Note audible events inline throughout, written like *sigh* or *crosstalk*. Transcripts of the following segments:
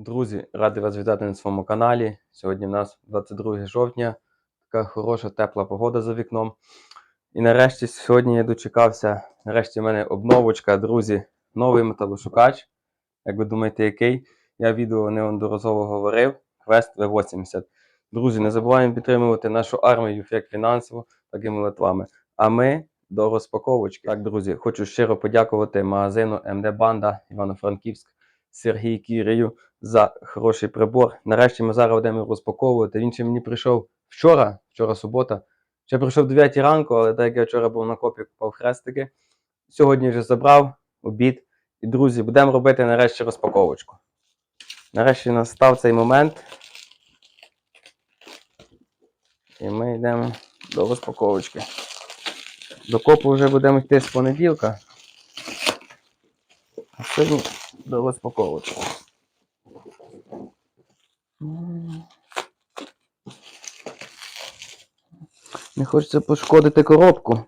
Друзі, радий вас вітати на своєму каналі. Сьогодні в нас 22 жовтня, така хороша, тепла погода за вікном. І нарешті сьогодні я дочекався. Нарешті в мене обновочка, друзі, новий металошукач. Як ви думаєте, який? Я відео неодноразово говорив. Квест V80. Друзі, не забуваємо підтримувати нашу армію як фінансово, так і молитвами. А ми до розпаковочки. Так, друзі, хочу щиро подякувати магазину МД Банда Івано-Франківськ Сергій Кірію за хороший прибор. Нарешті ми зараз будемо розпаковувати. Він ще мені прийшов вчора, вчора субота. Ще прийшов о 9 ранку, але так як я вчора був на копі, купав хрестики. Сьогодні вже забрав обід. І, друзі, будемо робити нарешті розпаковочку. Нарешті настав цей момент. І ми йдемо до розпаковочки. До копу вже будемо йти з понеділка. А сьогодні до розпаковочки. Не хочеться пошкодити коробку.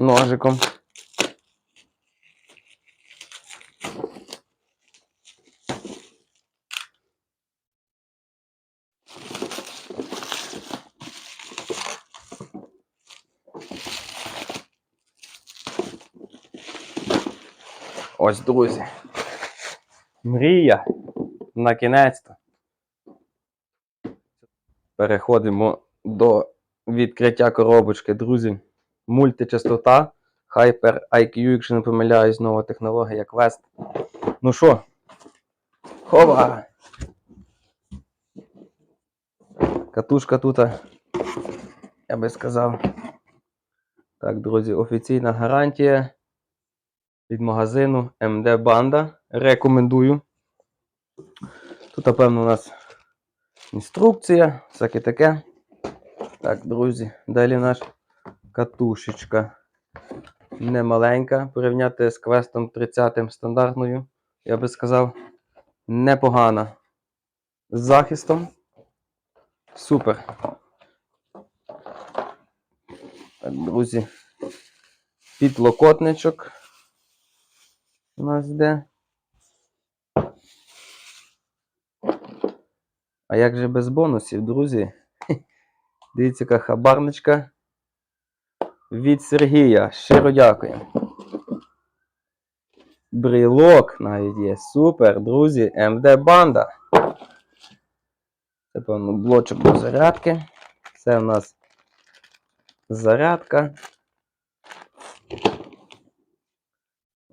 Ножиком. Ось, друзі. Мрія. На кінець-то. Переходимо до відкриття коробочки, друзі. Мультичастота. Hyper IQ, якщо не помиляюсь, нова технологія Quest. Ну що? Хова! Катушка тут, я би сказав. Так, друзі, офіційна гарантія від магазину МД Банда. Рекомендую. Тут, напевно, у нас інструкція, всяке таке. Так, друзі, далі наш катушечка. Не маленька. Порівняти з квестом 30 стандартною, я би сказав, непогана. З захистом. Супер. Так, друзі. Підлокотничок у нас йде. А як же без бонусів, друзі? *laughs* Дивіться, яка хабарничка від Сергія. Щиро дякую. Брілок навіть є. Супер, друзі. МД Банда. Це, певно, блочок до зарядки. Це у нас зарядка.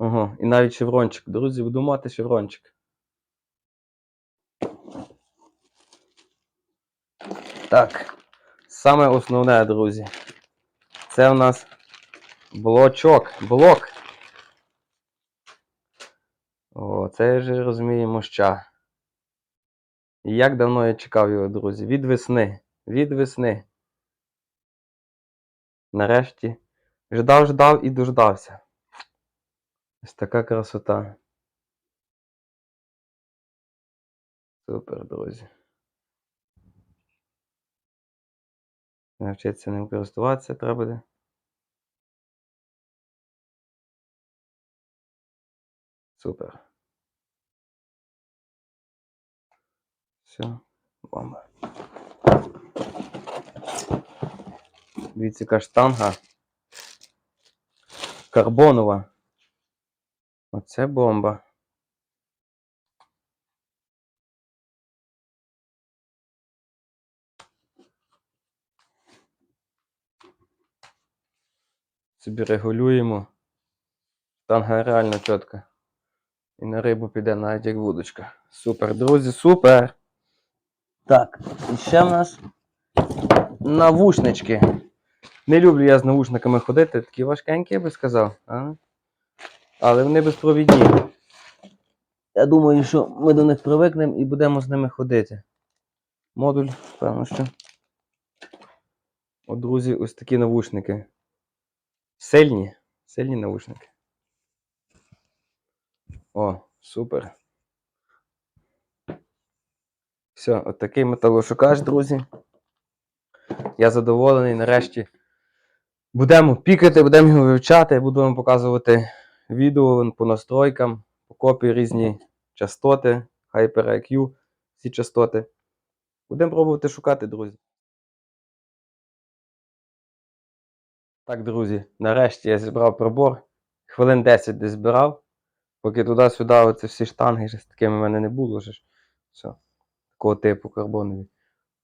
Ого, і навіть шеврончик. Друзі, буду мати шеврончик. Так, саме основне, друзі. Це у нас блочок. Блок. О, це вже розуміємо ща. Як давно я чекав його, друзі? Від весни. Від весни. Нарешті. Ждав, ждав і дождався. Ось така красота. Супер, друзі. Навчитися ним користуватися треба буде. Супер. Все, бомба. Дивіться, яка штанга. Карбонова. Оце бомба. Собі регулюємо. Танга реально чітка. І на рибу піде навіть як вудочка. Супер, друзі, супер! Так, і ще в нас навушнички. Не люблю я з навушниками ходити, такі важкенькі, я би сказав. А? Але вони безпровідні. Я думаю, що ми до них привикнемо і будемо з ними ходити. Модуль, певно, що. От, друзі, ось такі навушники. Сильні. Сильні навушники. О, супер. Все, от такий металошукач, друзі. Я задоволений. Нарешті будемо пікати, будемо його вивчати, буду вам показувати відео по настройкам, окопі різні частоти, HyperIQ, всі частоти. Будемо пробувати шукати, друзі. Так, друзі, нарешті я зібрав прибор. Хвилин 10 десь збирав. Поки туди-сюди оці всі штанги з такими в мене не було. Ж. Все. Такого типу карбонові.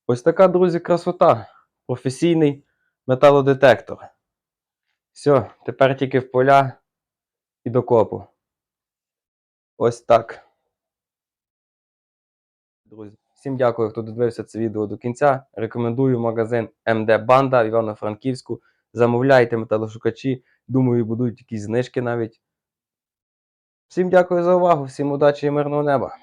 Ось така, друзі, красота. Професійний металодетектор. Все, тепер тільки в поля і до копу. Ось так. Друзі, всім дякую, хто додивився це відео до кінця. Рекомендую магазин МД Банда в Івано-Франківську. Замовляйте металошукачі. Думаю, будуть якісь знижки навіть. Всім дякую за увагу, всім удачі і мирного неба.